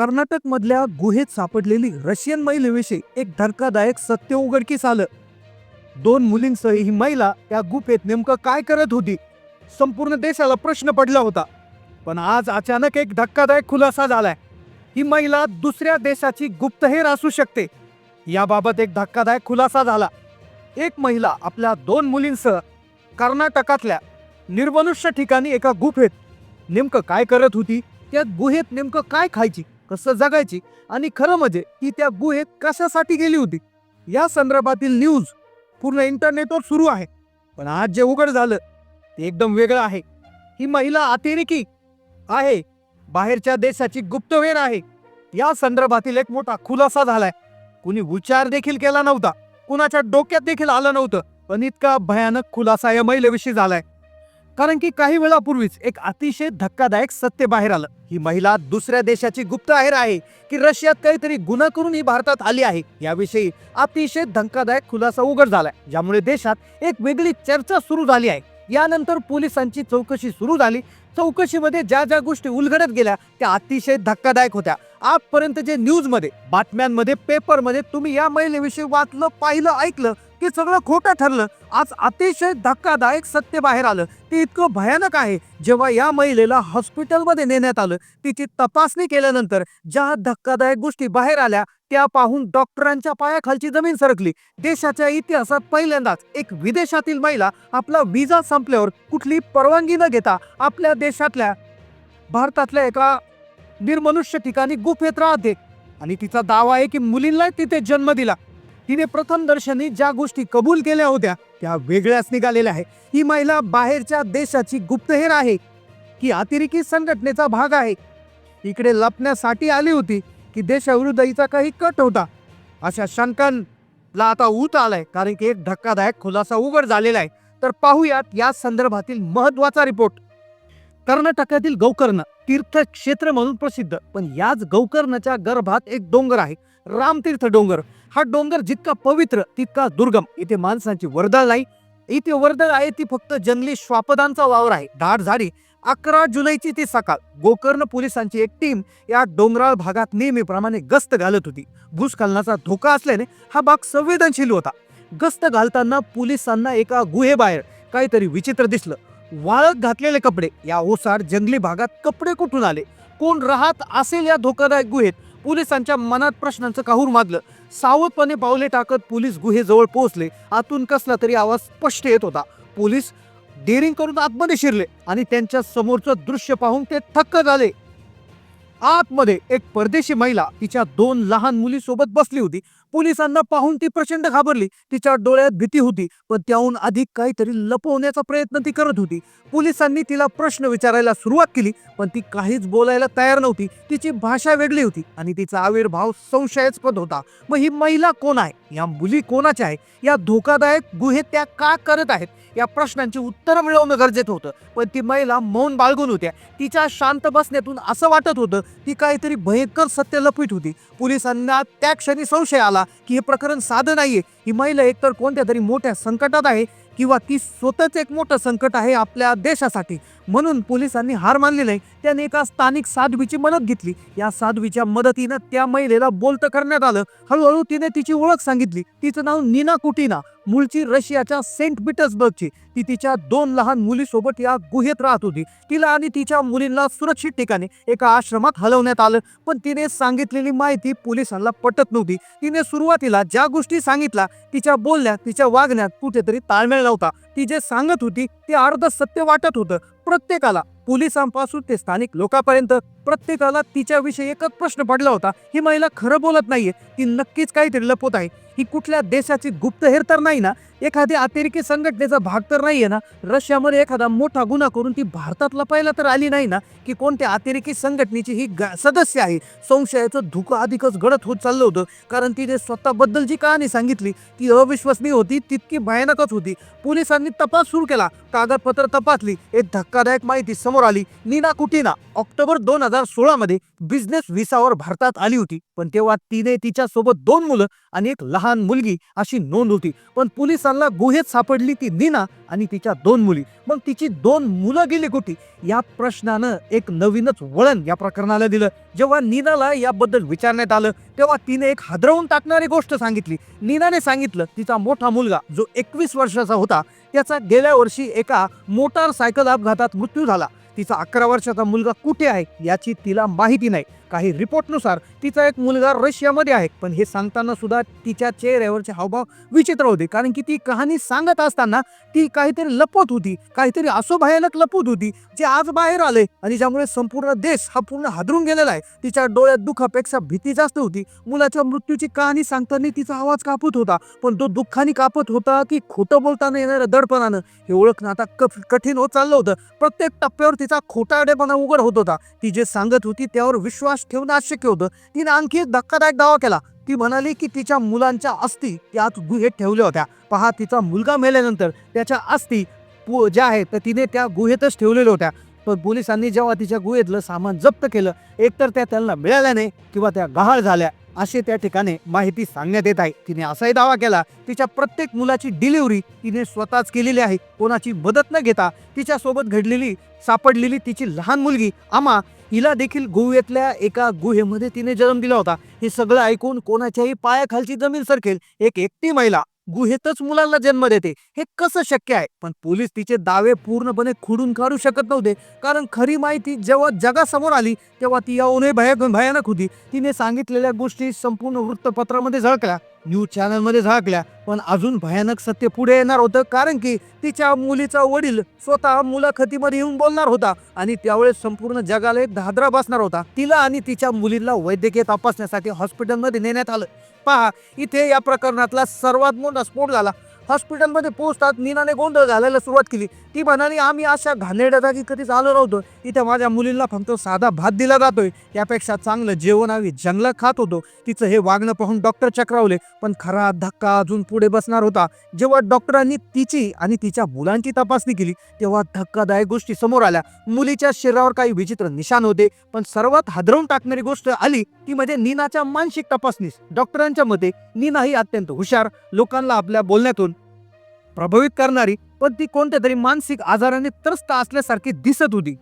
कर्नाटक मधल्या गुहेत सापडलेली रशियन महिलेविषयी एक धक्कादायक सत्य उघडकीस आलं. दोन मुलींसह ही महिला त्या गुफेत नेमकं काय करत होती? संपूर्ण देशाला प्रश्न पडला होता. पण आज अचानक एक धक्कादायक खुलासा झालाय. ही महिला दुसऱ्या देशाची गुप्तहेर असू शकते. याबाबत एक धक्कादायक खुलासा झाला. एक महिला आपल्या दोन मुलींसह कर्नाटकातल्या निर्मनुष्य ठिकाणी एका गुफेत नेमकं काय करत होती? त्या गुहेत नेमकं काय खायची? कसं जगायची आणि खरं म्हणजे ती त्या गुहेत कशासाठी गेली होती? या संदर्भातील न्यूज पूर्ण इंटरनेटवर सुरू आहे. पण आज जे उघड झालं ते एकदम वेगळं आहे. ही महिला अतिरेकी आहे. बाहेरच्या देशाची गुप्तवेर आहे. या संदर्भातील एक मोठा खुलासा झालाय. कुणी विचार देखील केला नव्हता. कुणाच्या डोक्यात देखील आलं नव्हतं. पण इतका भयानक खुलासा या महिलेविषयी झालाय. कारण की काही वेळापूर्वीच एक अतिशय धक्कादायक सत्य बाहेर आलं. ही महिला दुसऱ्या देशाची गुप्त आहेर आहे की रशियात काहीतरी गुन्हा करून ही भारतात आली आहे याविषयी अतिशय धक्कादायक खुलासा उघड झालाय ज्यामुळे देशात एक वेगळी चर्चा सुरू झाली आहे. यानंतर पोलिसांची चौकशी सुरू झाली. चौकशीमध्ये ज्या ज्या गोष्टी उलगडत गेल्या त्या अतिशय धक्कादायक होत्या. आजपर्यंत जे न्यूजमध्ये बातम्यांमध्ये पेपरमध्ये तुम्ही या महिलेविषयी वाचलं पाहिलं ऐकलं की सगळं खोटं ठरलं. आज अतिशय धक्कादायक सत्य बाहेर आलं. ते इतकं भयानक आहे. जेव्हा या महिलेला हॉस्पिटलमध्ये नेण्यात आलं तिची तपासणी केल्यानंतर ज्या धक्कादायक गोष्टी बाहेर आल्या त्या पाहून डॉक्टरांच्या पायाखालची जमीन सरकली. देशाच्या इतिहासात पहिल्यांदाच एक विदेशातील महिला आपला विजा संपल्यावर कुठली परवानगी न घेता आपल्या देशातल्या भारतातल्या एका निर्मनुष्य ठिकाणी गुफेत राहते. आणि तिचा दावा आहे की मुलींना तिथे जन्म दिला. तिने प्रथम दर्शनी ज्या गोष्टी कबूल केल्या होत्या त्या वेगळ्याच निघालेल्या आहे ही महिला बाहेरच्या देशाची गुप्तहेर आहे की अतिरेकी संघटनेचा भाग आहे. इकडे लपण्यासाठी आली होती की देशाविरुद्ध हिचा काही कट होता. अशा शंकांना आता ऊत आलाय कारण की एक धक्कादायक खुलासा उघड झालेला आहे. तर पाहूयात या संदर्भातील महत्त्वाचा रिपोर्ट. कर्नाटकातील गौकर्ण तीर्थक्षेत्र म्हणून प्रसिद्ध पण याच गौकर्णच्या गर्भात एक डोंगर आहे. रामतीर्थ डोंगर. हा डोंगर जितका पवित्र तितका दुर्गम. इथे माणसांची वर्दळ नाही. इथे वर्दळ आहे ती फक्त जंगली श्वापदांचा वावर आहे. दाट झाडी. अकरा जुलैची ती सकाळ. गोकर्ण पोलिसांची एक टीम या डोंगराळ भागात नेहमीप्रमाणे गस्त घालत होती. भूस्खलनाचा धोका असल्याने हा भाग संवेदनशील होता. गस्त घालताना पोलिसांना एका गुहेबाहेर काहीतरी विचित्र दिसलं. वाळत घातलेले कपडे. या ओसाड जंगली भागात कपडे कुठून आले? कोण राहत असेल या धोकादायक गुहेत? पोलिसांच्या मनात प्रश्नांचं काहूर माजलं. सावधपणे पावले टाकत पोलीस गुहेजवळ पोहोचले. आतून कसला तरी आवाज स्पष्ट येत होता. पोलीस डेअरिंग करून आतमध्ये शिरले आणि त्यांच्या समोरचं दृश्य पाहून ते थक्क झाले. आतमध्ये एक परदेशी महिला तिच्या दोन लहान मुलीसोबत बसली होती. पोलिसांना पाहून ती प्रचंड घाबरली. तिच्या डोळ्यात भीती होती पण त्याहून अधिक काहीतरी लपवण्याचा प्रयत्न ती करत होती. पोलिसांनी तिला प्रश्न विचारायला सुरुवात केली पण ती काहीच बोलायला तयार नव्हती. तिची भाषा वेगळी होती आणि तिचा आविर्भाव संशयास्पद होता. मग ही महिला कोण आहे? या मुली कोणाच्या आहे या धोकादायक गुहेत त्या का करत आहेत? या प्रश्नांची उत्तरं मिळवणं गरजेचं होतं. पण ती महिला मौन बाळगून होत्या. तिच्या शांत बसण्यातून असं वाटत होतं ती काहीतरी भयंकर सत्य लपवीत होती. पोलिसांना त्या क्षणी संशय आला. की हे प्रकरण साधं नाहीये. ही महिला एकतर कोणत्या तरी मोठ्या संकटात आहे किंवा ती स्वतःच एक मोठं संकट आहे आपल्या देशासाठी. म्हणून पोलिसांनी हार मानली नाही. त्याने एका स्थानिक साध्वीची मदत घेतली. या साध्वीच्या मदतीनं त्या महिलेला बोलतं करण्यात आलं. हळूहळू तिने तिची ओळख सांगितली. तिचं नाव नीना कुटीना. मूळची रशियाच्या सेंट पीटर्सबर्गची. ती तिच्या दोन लहान मुलीसोबत या गुहेत राहत होती. तिला आणि तिच्या मुलींना सुरक्षित ठिकाणी एका आश्रमात हलवण्यात आलं. पण तिने सांगितलेली माहिती पोलिसांना पटत नव्हती. तिने सुरुवातीला ज्या गोष्टी सांगितल्या तिच्या बोलण्यात तिच्या वागण्यात कुठेतरी ताळमेळ नव्हता. ती जे सांगत होती ते अर्ध सत्य वाटत होतं. प्रत्येकाला पोलिसांपासून ते स्थानिक लोकांपर्यंत प्रत्येकाला तिच्याविषयी एकच प्रश्न पडला होता. ही महिला खरं बोलत नाहीये. ती नक्कीच काहीतरी लपवत आहे. ही कुठल्या देशाची गुप्तहेर तर नाही ना? एखादी अतिरेकी संघटनेचा भाग तर नाहीये ना? रशियामध्ये एखादा मोठा गुन्हा करून ती भारतात लपायला तर आली नाही ना? की कोणत्या अतिरेकी संघटनेची ही ग- सदस्य आहे? संशयाचं धुकं अधिकच गडत होत चाललं होतं. कारण तिने स्वतःबद्दल जी कहाणी सांगितली ती अविश्वसनीय होती तितकी भयानकच होती. पोलिसांनी तपास सुरू केला. कागदपत्र तपासली. एक धक्कादायक माहिती समोर आली. नीना कुटीना ऑक्टोबर दोन हजार सोळामध्ये बिझनेस व्हिसावर भारतात आली होती. पण तेव्हा तिने तिच्यासोबत दोन मुलं आणि एक लहान लहान मुलगी अशी नोंद होती. पण पोलिसांना गुहेत सापडली ती नीना आणि तिच्या दोन मुली. मग तिची दोन मुलं गेली कुठे? या प्रश्नानं एक नवीनच वळण या प्रकरणाला दिलं. जेव्हा नीनाला याबद्दल विचारण्यात आलं तेव्हा तिने एक हादरवून टाकणारी गोष्ट सांगितली. नीनाने सांगितलं तिचा मोठा मुलगा जो एकवीस वर्षाचा होता त्याचा गेल्या वर्षी एका मोटारसायकल अपघातात मृत्यू झाला. तिचा अकरा वर्षाचा मुलगा कुठे आहे याची तिला माहिती नाही. काही रिपोर्टनुसार तिचा एक मुलगा रशियामध्ये आहे. पण हे सांगताना सुद्धा तिच्या चेहऱ्यावरचे हावभाव विचित्र होते. कारण की ती कहाणी सांगत असताना ती काहीतरी लपवत होती. काहीतरी असो भयानक लपवत होती. जे आज बाहेर आले आणि ज्यामुळे संपूर्ण देश हा पूर्ण हादरून गेलेला आहे. तिच्या डोळ्यात दुःखापेक्षा भीती जास्त होती. मुलाच्या मृत्यूची कहाणी सांगताना तिचा आवाज कापत होता. पण तो दुःखाने कापत होता की खोटं बोलताना येणाऱ्या दडपणानं. हे ओळखणं आता कफ- कठीण होत चाललं होतं. प्रत्येक टप्प्यावर तिचा खोटाडेपणा उघड होत होता. ती जे सांगत होती त्यावर विश्वास ठेवणं अशक्य होतं. तिने आणखी एक धक्कादायक दावा केला. ती म्हणाली की तिच्या मुलांच्या अस्थी त्यात गुहेत ठेवल्या होत्या. पहा तिचा मुलगा मेल्यानंतर त्याच्या अस्थी पु- ज्या आहेत तर तिने त्या गुहेतच ठेवलेल्या होत्या. पण पोलिसांनी जेव्हा तिच्या गुहेतलं सामान जप्त केलं एकतर त्या त्यांना मिळाल्या नाही किंवा त्या गहाळ झाल्या असे त्या ठिकाणी माहिती सांगण्यात येत आहे. तिने असाही दावा केला तिच्या प्रत्येक मुलाची डिलिव्हरी तिने स्वतःच केलेली आहे. कोणाची मदत न घेता तिच्यासोबत घडलेली सापडलेली तिची लहान मुलगी आमा हिला देखील गोव्यातल्या एका गुहेमध्ये तिने जन्म दिला होता. हे सगळं ऐकून कोणाच्याही पायाखालची जमीन सरकेल एक एकटी महिला गुहेतच मुलांना जन्म देते. हे कसं शक्य आहे? पण पोलीस तिचे दावे पूर्णपणे खुडून काढू शकत नव्हते. कारण खरी माहिती जेव्हा जगासमोर आली तेव्हा ती याहूनही भय भयानक होती. तिने सांगितलेल्या गोष्टी संपूर्ण वृत्तपत्रामध्ये झळकल्या. न्यूज चॅनलमध्ये झाकल्या पण अजून भयानक सत्य पुढे येणार होतं कारण की तिच्या मुलीचा वडील स्वतः मुलाखतीमध्ये येऊन बोलणार होता आणि त्यावेळेस संपूर्ण जगाला एक धादरा बसणार होता. तिला आणि तिच्या मुलीला वैद्यकीय तपासण्यासाठी हॉस्पिटलमध्ये नेण्यात आलं. पहा इथे या प्रकरणातला सर्वात मोठा स्फोट झाला. हॉस्पिटलमध्ये पोहोचतात. नीनाने गोंधळ घालायला सुरुवात केली. ती म्हणाली आम्ही अशा घाणेरड्या जागी कधीच आलो नव्हतो. इथे माझ्या मुलीला फक्त साधा भात दिला जातोय. यापेक्षा चांगलं जेवण आम्ही जंगलात खात होतो. तिचं हे वागणं पाहून डॉक्टर चक्रावले. पण खरा धक्का अजून पुढे बसणार होता. जेव्हा डॉक्टरांनी तिची आणि तिच्या मुलांची तपासणी केली तेव्हा धक्कादायक गोष्टी समोर आल्या. मुलीच्या शरीरावर काही विचित्र निशाण होते पण सर्वात हादरवून टाकणारी गोष्ट आली ती म्हणजे नीनाच्या मानसिक तपासणीस. डॉक्टरांच्या मते नीना ही अत्यंत हुशार लोकांना आपल्या बोलण्यातून प्रभावित करणारी पण ती कोणत्या तरी मानसिक आजाराने त्रस्त असल्यासारखी दिसत होती.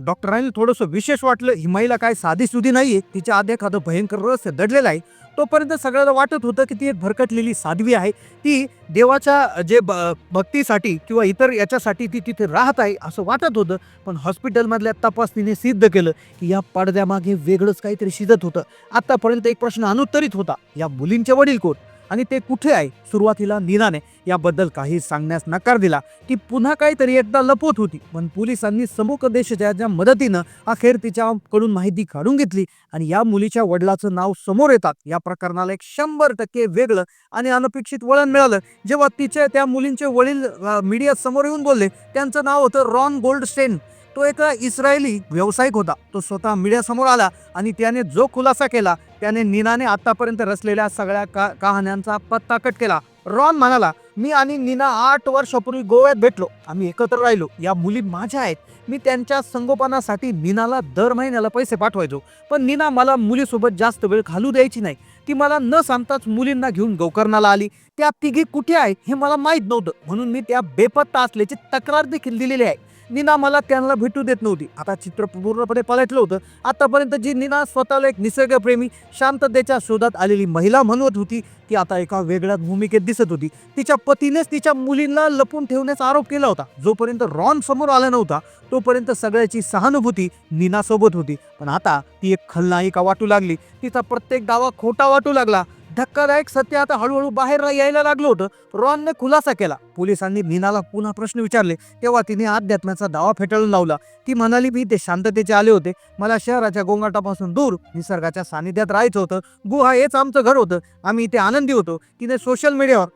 डॉक्टरांनी थोडंसं विशेष वाटलं ही महिला काय साधी सुधी नाहीये. तिच्या आधी एखादं भयंकर रहस्य दडलेलं आहे. तोपर्यंत सगळ्याला वाटत होतं की ती एक भरकटलेली साध्वी आहे. ती देवाच्या जे ब- भक्तीसाठी किंवा इतर याच्यासाठी ती तिथे राहत आहे असं वाटत होतं. पण हॉस्पिटलमधल्या तपासणीने सिद्ध केलं की या पडद्यामागे वेगळंच काहीतरी शिजत होतं. आतापर्यंत एक प्रश्न अनुत्तरित होता. या मुलींचे वडील कोण? आणि ते कुठे आहे? सुरुवातीला नीनाने याबद्दल काही सांगण्यास नकार दिला की पुन्हा काहीतरी एकदा लपवत होती. पण पोलिसांनी समुपदेशाच्या मदतीनं अखेर तिच्याकडून माहिती काढून घेतली आणि या मुलीच्या वडिलाचं नाव समोर येतात. या प्रकरणाला एक शंभर टक्के वेगळं आणि अनपेक्षित वळण मिळालं. जेव्हा तिच्या त्या मुलींचे वडील मीडिया समोर येऊन बोलले त्यांचं नाव होतं रॉन गोल्डस्टेन. तो एका इस्रायली व्यावसायिक होता. तो स्वतः मीडियासमोर आला आणि त्याने जो खुलासा केला त्याने नीनाने आतापर्यंत रचलेल्या सगळ्या का कहाण्यांचा पत्ता कट केला. रॉन म्हणाला मी आणि नीना आठ वर्षापूर्वी गोव्यात भेटलो. आम्ही एकत्र राहिलो. या मुली माझ्या आहेत. मी त्यांच्या संगोपनासाठी नीनाला दर महिन्याला पैसे पाठवायचो. पण नीना मला मुलीसोबत जास्त वेळ घालू द्यायची नाही. ती मला न सांगताच मुलींना घेऊन गोकर्णाला आली. त्या तिघी कुठे आहे हे मला माहीत नव्हतं. म्हणून मी त्या बेपत्ता असल्याची तक्रार देखील दिलेली आहे. नीना मला त्यांना भेटू देत नव्हती. आता चित्र पूर्णपणे पलटलं होतं. आतापर्यंत जी नीना स्वतःला एक निसर्गप्रेमी शांततेच्या शोधात आलेली महिला म्हणत होती ती आता एका वेगळ्या भूमिकेत दिसत होती. तिच्या पतीनेच तिच्या मुलींना लपून ठेवण्याचा आरोप केला होता. जोपर्यंत रॉन समोर आला नव्हता तोपर्यंत सगळ्याची सहानुभूती नीनासोबत होती. पण आता ती एक खलनायिका वाटू लागली. तिचा प्रत्येक दावा खोटा वाटू लागला. धक्कादायक सत्य आता हळूहळू बाहेर यायला लागलं होतं. रॉनने खुलासा केला. पोलिसांनी मीनाला पुन्हा प्रश्न विचारले. तेव्हा तिने अध्यात्माचा दावा फेटाळून लावला. ती म्हणाली मी ते शांततेचे आले होते. मला शहराच्या गोंगाटापासून दूर निसर्गाच्या सानिध्यात राहायचं होतं. गुहा हेच आमचं घर होतं. आम्ही इथे आनंदी होतो. तिने सोशल मीडियावर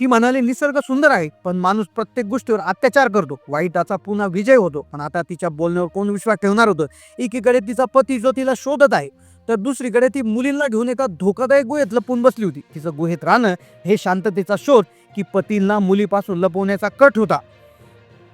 ती म्हणाली निसर्ग सुंदर आहे पण माणूस प्रत्येक गोष्टीवर अत्याचार करतो. वाईटाचा पुन्हा विजय होतो. पण आता तिच्या बोलण्यावर कोण विश्वास ठेवणार होतं? एकीकडे तिचा पती जो तिला शोधत आहे. तर दुसरीकडे ती मुलींना घेऊन एका धोकादायक गुहेत लपून बसली होती. तिचं गुहेत राहणं हे शांततेचा शोध की पतींना मुलीपासून लपवण्याचा कट होता.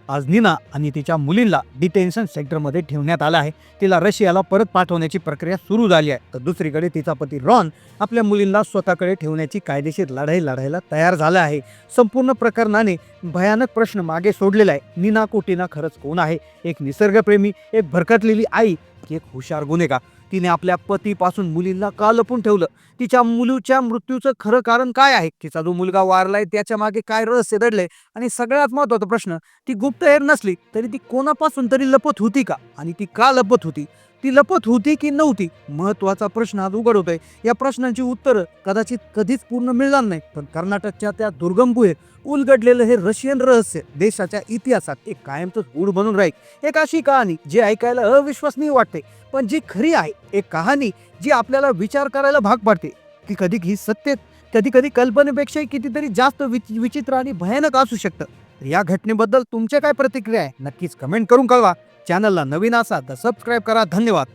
आज नीना आणि तिच्या मुलींना डिटेन्शन सेंटरमध्ये ठेवण्यात आलं आहे. तिला रशियाला परत पाठवण्याची प्रक्रिया सुरू झाली आहे. तर दुसरीकडे तिचा पती रॉन आपल्या मुलींना स्वतःकडे ठेवण्याची कायदेशीर लढाई लढायला तयार झाला आहे. संपूर्ण प्रकरणाने भयानक प्रश्न मागे सोडलेला आहे. नीना कोटीना खरंच कोण आहे? एक निसर्गप्रेमी एक भरकटलेली आई की एक हुशार गुन्हेगार. तिने आपल्या पतीपासून मुलींना का लपून ठेवलं? तिच्या मुलीच्या मृत्यूचं खरं कारण काय आहे? तिचा जो मुलगा वारलाय त्याच्यामागे काय रहस्य दडलंय? आणि सगळ्यात महत्त्वाचा प्रश्न ती गुप्तहेर नसली तरी ती कोणापासून तरी लपत होती का? आणि ती का लपत होती? ती लपत होती की नव्हती? महत्त्वाचा प्रश्न आज उघड होतोय या प्रश्नांची उत्तरं कदाचित कधीच पूर्ण मिळणार नाही पण कर्नाटकच्या त्या दुर्गम गुहेत उलगडलेलं हे रशियन रहस्य देशाच्या इतिहासात एक कायमच गूढ बनून राहील. एक अशी कहाणी जी ऐकायला अविश्वसनीय वाटते पण जी खरी आहे. एक कहाणी जी आपल्याला विचार करायला भाग पाडते. की कधी ही सत्य कधी कधी कल्पनेपेक्षाही कितीतरी जास्त विचित्र आणि भयानक असू शकतं. या घटनेबद्दल तुमच्या काय प्रतिक्रिया आहे? नक्कीच कमेंट करून कळवा. चॅनलला नवीन असा तर सबस्क्राईब करा. धन्यवाद.